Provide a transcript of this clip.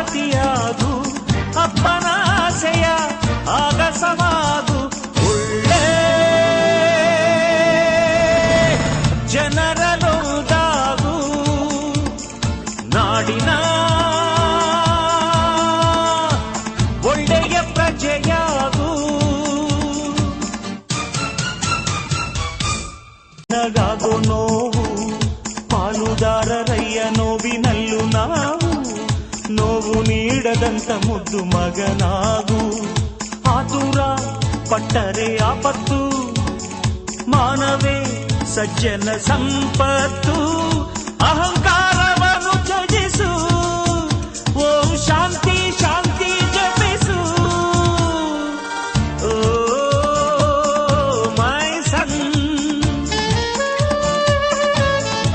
ಸಾರಥಿಯಾಗು ಅಪ್ಪನ ಆಸೆಯ ಆಗಸವಾಗು ಒಳ್ಳೆ ಜನರಲೊಂದಾಗು ನಾಡಿನ ಒಳ್ಳೆಯ ಪ್ರಜೆಯಾಗು. ನಗಾಗೋ ನೋವು ಪಾಲುದಾರರಯ್ಯ ನೋವಿನಲ್ಲೂ ನಾವು ನೋವು ನೀಡದಂತ ಮುದ್ದು ಮಗನಾಗು ಆತುರ ಪಟ್ಟರೆ ಆಪತ್ತು ಮಾನವೇ ಸಜ್ಜನ ಸಂಪತ್ತು